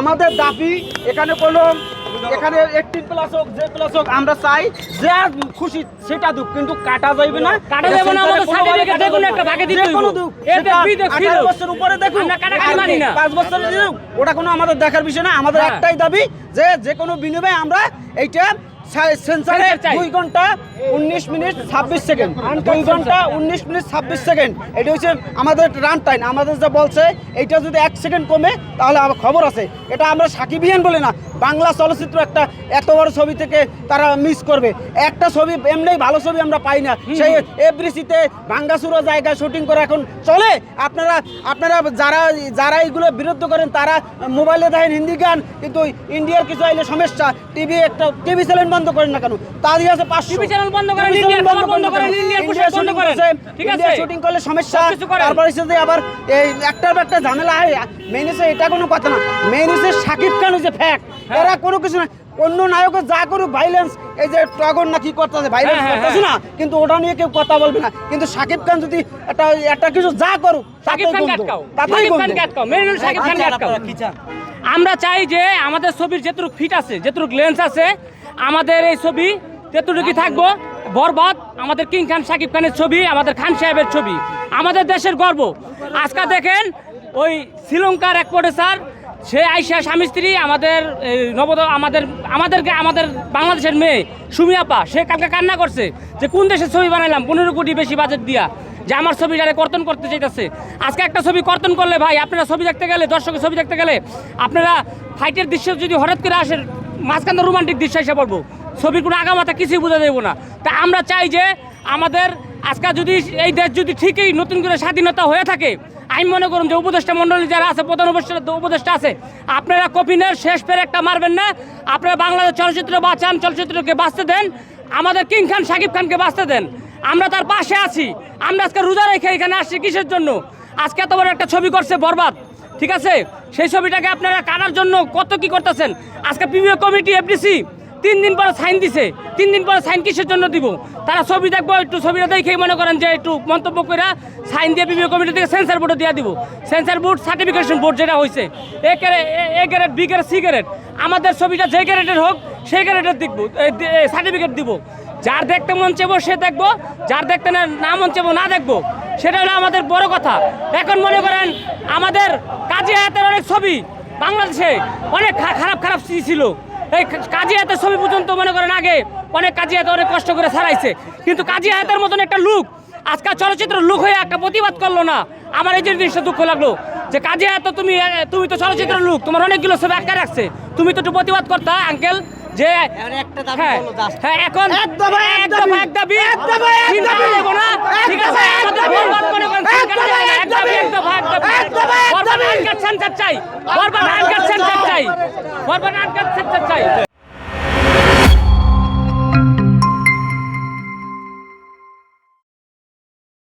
আমাদের দাবি এখানে কোনো এখানে এইটিন প্লাস হোক যে প্লাস হোক আমরা চাই যে আর খুশি সেটা দুঃখ কিন্তু কাটা যাইবে না কাটা যাবে না, আমাদের সার্টিফিকেট দেখুন, একটা ভাগে দিতে যে কোনো। দুঃখ, এটা সেটা ফ্রি দেখ, ফ্রি 18 বছর উপরে দেখুন না কাটা কাটা মানি না। পাঁচ বছর দিন, ওটা কোনো আমাদের দেখার বিষয় না আমাদের হ্যাঁ। একটাই দাবি যে যে কোনো বিনিময়ে আমরা এইটা সেন্সার দুই ঘণ্টা উনিশ মিনিট ছাব্বিশ সেকেন্ড। দুই ঘণ্টা উনিশ মিনিট ছাব্বিশ সেকেন্ড। এটা হচ্ছে আমাদের রান টাইম আমাদের যা বলছে এইটা যদি এক সেকেন্ড কমে তাহলে আমার খবর আছে। এটা আমরা সাকিবিয়ান বলে না। বাংলা চলচ্চিত্র একটা এত বড় ছবি থেকে তারা মিস করবে। একটা ছবি এমনি ভালো ছবি আমরা পাই না। সেই এভরিসিতে ভাঙ্গাসুরো জায়গায় শুটিং করে এখন চলে। আপনারা আপনারা যারা যারা এইগুলো বিরুদ্ধ করেন তারা মোবাইলে দেখেন হিন্দি গান কিন্তু ইন্ডিয়ার কিছু আইলে সমস্যা। টিভি একটা টিভি চ্যানেল বন্ধ করেন না কেন তাদের আছে পাঁচশো TV চ্যানেল বন্ধ করেন, ইন্ডিয়ার খবর বন্ধ করেন, ইন্ডিয়ার পোশাক বন্ধ করেন। ঠিক আছে? শুটিং করলে সমস্যা তারপর যে আবার এই একটার একটা ঝামেলা হয় মেইন হচ্ছে এটা কোনো কথা না মেইন হচ্ছে সাকিব খান হচ্ছে ফ্যাক্ট হ্যাঁ। এরা কোনো কিছু না অন্য নায়কের যা করুক ভাইলেন্স এই যে টগর না কি করতেছে ভাইলেন্স হ্যাঁ, হ্যাঁ, করতেছে না কিন্তু ওটা নিয়ে কেউ কথা বলবে না কিন্তু সাকিব খান যদি একটা একটা কিছু যা করুক সাকিব খান। আটকাও সাকিব গন্ধ। খানকে আটকাও মেনুল সাকিব খানকে আচ্ছা, আটকাও কি চান? আমরা চাই যে আমাদের ছবির যেটুকু ফিট আছে, যেটুকু লেন্স আছে, আমাদের এই ছবি যেটুকু থাকব। বরবাদ আমাদের কিং খান সাকিব খানের ছবি, আমাদের খান সাহেবের ছবি। আমাদের দেশের গর্ব। আজকে দেখেন ওই শ্রীলঙ্কার এক প্রডিউসার সে আইসা স্বামী স্ত্রী, আমাদের নবদ আমাদের আমাদেরকে আমাদের বাংলাদেশের মেয়ে সুমিয়াপা সে কালকে কান্না করছে যে কোন দেশের ছবি বানাইলাম? পনেরো কোটি বেশি বাজেট দিয়া। যে আমার ছবি যারা কর্তন করতে চাইতেছে, আজকে একটা ছবি কর্তন করলে ভাই, আপনারা ছবি দেখতে গেলে, দর্শকের ছবি দেখতে গেলে, আপনারা ফাইটের দৃশ্য যদি হঠাৎ করে আসেন মাঝখানে রোমান্টিক দৃশ্য এসে পড়ব। ছবির কোনো আগামাথা কিছুই বোঝা যাব না। তা আমরা চাই যে আমাদের আজকে যদি এই দেশ যদি ঠিকই নতুন করে স্বাধীনতা হয়ে থাকে, আমি মনে করুন যে উপদেষ্টা মণ্ডলী যারা আছে, প্রধান উপদেষ্টা উপদেষ্টা আছে, আপনারা কপিনের শেষ ফের একটা মারবেন না। আপনারা বাংলাদেশ চলচ্চিত্র বাঁচান চলচ্চিত্রকে বাঁচতে দেন, আমাদের কিং খান সাকিব খানকে বাঁচতে দেন। আমরা তার পাশে আছি। আমরা আজকে রোজা রেখে এখানে আসছি কিসের জন্য? আজকে এত বড় একটা ছবি করছে বরবাদ, ঠিক আছে? সেই ছবিটাকে আপনারা কাটার জন্য কত কি করতেছেন? আজকে প্রিমিয়ার কমিটি এফডিসি তিন দিন পরে সাইন দিছে। তিন দিন পরে সাইন কিসের জন্য দিব? তারা ছবি দেখব, একটু ছবিটা দেখেই মনে করেন যে একটু মন্তব্য করে সাইন দিয়ে প্রিমিয়ার কমিটি থেকে সেন্সার বোর্ডে দিয়ে দিব। সেন্সার বোর্ড, সার্টিফিকেশন বোর্ড যেটা হয়েছে এ গ্যারেট এ গ্যারেট বি গ্যারেট সি গ্যারেট আমাদের ছবিটা যে গ্যারেটের হোক, সেই গ্যারেটের দেখব সার্টিফিকেট দিব। যার দেখতে মন চাইব সে দেখব, যার দেখতে না মন চাইব না দেখব। সেটা হলো আমাদের বড় কথা। এখন মনে করেন আমাদের কাজী হায়াতের অনেক ছবি বাংলাদেশে অনেক খারাপ খারাপ ছিল। এই কাজী হায়াতের ছবি পর্যন্ত মনে করেন আগে অনেক কাজী হায়াত অনেক কষ্ট করে ছাড়াইছে। কিন্তু কাজী হায়াতের মতন একটা লুক, আজকাল চলচ্চিত্র লুক হয়ে একটা প্রতিবাদ করল না। আমার এই জিনিসটা দুঃখ লাগল, যে কাজী হায়াত তুমি তুমি তো চলচ্চিত্র লুক, তোমার অনেকগুলো ছবি আটকে রাখছে। তুমি তো একটু প্রতিবাদ করতা, আঙ্কেল। যে হ্যাঁ হ্যাঁ এখন এক দফা, এক এক দফা, এক দাবি। এক দফা, এক দাবি। দেবো না। ঠিক আছে এক দফা, এক এক দাবি এক দফা এক দাবি। এক দফা, এক বরবাদ দাবি। সেন্টার চাই। বরবাদ আনকাট সেন্টার চাই। বরবাদ আনকাট সেন্টার চাই।